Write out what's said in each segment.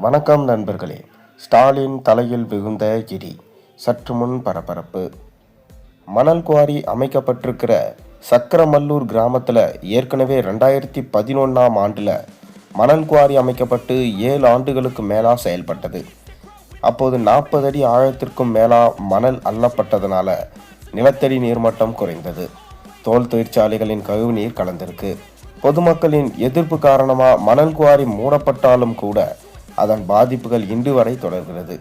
வணக்கம் நண்பர்களே. ஸ்டாலின் தலையில் விழுந்த இடி. சற்று முன் பரபரப்பு. மணல் குவாரி அமைக்கப்பட்டிருக்கிற சக்கரமல்லூர் கிராமத்தில் ஏற்கனவே ரெண்டாயிரத்தி பதினொன்றாம் ஆண்டில் மணல் குவாரி அமைக்கப்பட்டு ஏழு ஆண்டுகளுக்கு மேலாக செயல்பட்டது. அப்போது நாற்பது அடி ஆழத்திற்கும் மேலாக மணல் அள்ளப்பட்டதனால நிலத்தடி நீர்மட்டம் குறைந்தது. தோல் தொழிற்சாலைகளின் கழிவுநீர் கலந்திருக்கு. பொதுமக்களின் எதிர்ப்பு காரணமாக மணல் குவாரி மூடப்பட்டாலும் கூட அதன் பாதிப்புகள் இன்று வரை தொடர்கிறது.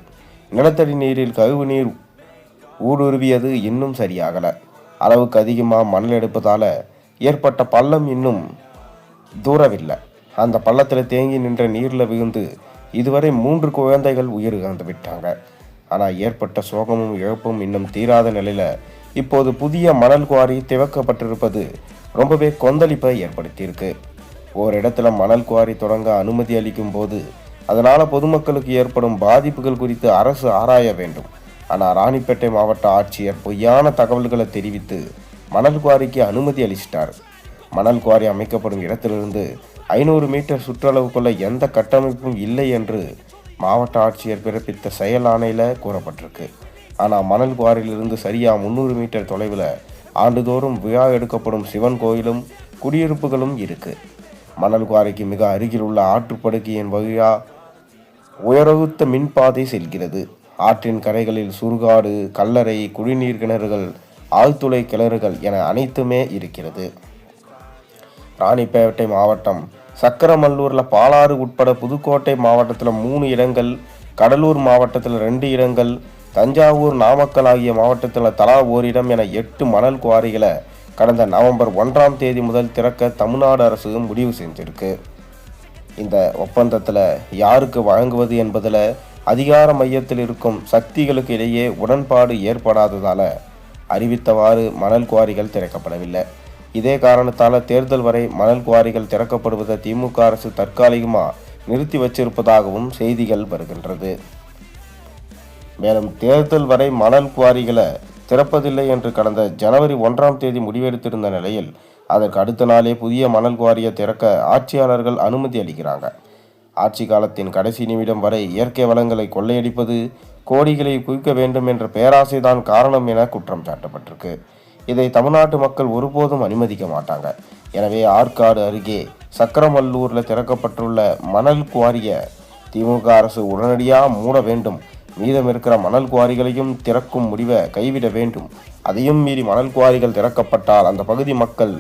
நிலத்தடி நீரில் கழிவுநீர் ஊடுருவியது இன்னும் சரியாகல. அளவுக்கு அதிகமாக மணல் எடுப்பதால் ஏற்பட்ட பள்ளம் இன்னும் தூரவில்லை. அந்த பள்ளத்தில் தேங்கி நின்ற நீரில் விழுந்து இதுவரை மூன்று குழந்தைகள் உயிர் இழந்து விட்டாங்க ஆனால் ஏற்பட்ட சோகமும் இழப்பும் இன்னும் தீராத நிலையில் இப்போது புதிய மணல் குவாரி திவக்கப்பட்டிருப்பது ரொம்பவே கொந்தளிப்பை ஏற்படுத்தியிருக்கு. ஓரிடத்துல மணல் குவாரி தொடங்க அனுமதி அளிக்கும் போது அதனால் பொதுமக்களுக்கு ஏற்படும் பாதிப்புகள் குறித்து அரசு ஆராய வேண்டும். ஆனால் ராணிப்பேட்டை மாவட்ட ஆட்சியர் பொய்யான தகவல்களை தெரிவித்து மணல் குவாரிக்கு அனுமதி அளிச்சிட்டார். மணல் குவாரி அமைக்கப்படும் இடத்திலிருந்து ஐநூறு மீட்டர் சுற்றளவுக்குள்ள எந்த கட்டமைப்பும் இல்லை என்று மாவட்ட ஆட்சியர் பிறப்பித்த செயல் ஆணையில் கூறப்பட்டிருக்கு. ஆனால் மணல் குவாரியிலிருந்து சரியாக முந்நூறு மீட்டர் தொலைவில் ஆண்டுதோறும் விழா எடுக்கப்படும் சிவன் கோயிலும் குடியிருப்புகளும் இருக்குது மணல் குவாரிக்கு மிக அருகில் உள்ள ஆற்றுப்படுக்கையின் வழியாக உயரகுத்த மின்பாதை செல்கிறது. ஆற்றின் கரைகளில் சுடுகாடு கல்லறை குடிநீர் கிணறுகள் ஆழ்துளை கிணறுகள் என அனைத்துமே இருக்கிறது. ராணிப்பேட்டை மாவட்டம் சக்கரமல்லூரில் பாலாறு உட்பட புதுக்கோட்டை மாவட்டத்தில் மூணு இடங்கள் கடலூர் மாவட்டத்தில் ரெண்டு இடங்கள் தஞ்சாவூர் நாமக்கல் ஆகிய மாவட்டத்தில் தலா ஓரிடம் என எட்டு மணல் குவாரிகளை கடந்த நவம்பர் ஒன்றாம் தேதி முதல் திறக்க தமிழ்நாடு அரசு முடிவு செஞ்சிருக்கு. இந்த ஒப்பந்தத்தில் யாருக்கு வழங்குவது என்பதில் அதிகார மையத்தில் இருக்கும் சக்திகளுக்கு இடையே உடன்பாடு ஏற்படாததால் அறிவித்தவாறு மணல் குவாரிகள் திறக்கப்படவில்லை. இதே காரணத்தால் தேர்தல் வரை மணல் குவாரிகள் திறக்கப்படுவதை திமுக அரசு தற்காலிகமாக நிறுத்தி வச்சிருப்பதாகவும் செய்திகள் வருகின்றது. மேலும் தேர்தல் வரை மணல் குவாரிகளை திறப்பதில்லை என்று கடந்த ஜனவரி ஒன்றாம் தேதி முடிவெடுத்திருந்த நிலையில் அதற்கு அடுத்த நாளே புதிய மணல் குவாரியை திறக்க ஆட்சியாளர்கள் அனுமதி அளிக்கிறாங்க. ஆட்சி காலத்தின் கடைசி நிமிடம் வரை இயற்கை வளங்களை கொள்ளையடிப்பது கோடிகளை குவிக்க வேண்டும் என்ற பேராசைதான் காரணம் என குற்றம் சாட்டப்பட்டிருக்கு. இதை தமிழ்நாட்டு மக்கள் ஒருபோதும் அனுமதிக்க மாட்டாங்க. எனவே ஆற்காடு அருகே சக்கரமல்லூரில் திறக்கப்பட்டுள்ள மணல் குவாரியை திமுக அரசு உடனடியாக மூட வேண்டும் மீதம் இருக்கிற மணல் குவாரிகளையும் திறக்கும் முடிவை கைவிட வேண்டும். அதையும் மீறி மணல் குவாரிகள் திறக்கப்பட்டால் அந்த பகுதி மக்கள்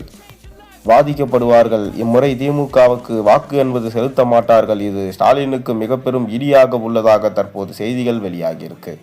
பாதிக்கப்படுவார்கள் இம்முறை திமுகவுக்கு வாக்கு என்பது செலுத்த மாட்டார்கள். இது ஸ்டாலினுக்கு மிக பெரும் இடியாக உள்ளதாக தற்போது செய்திகள் வெளியாகியிருக்கு.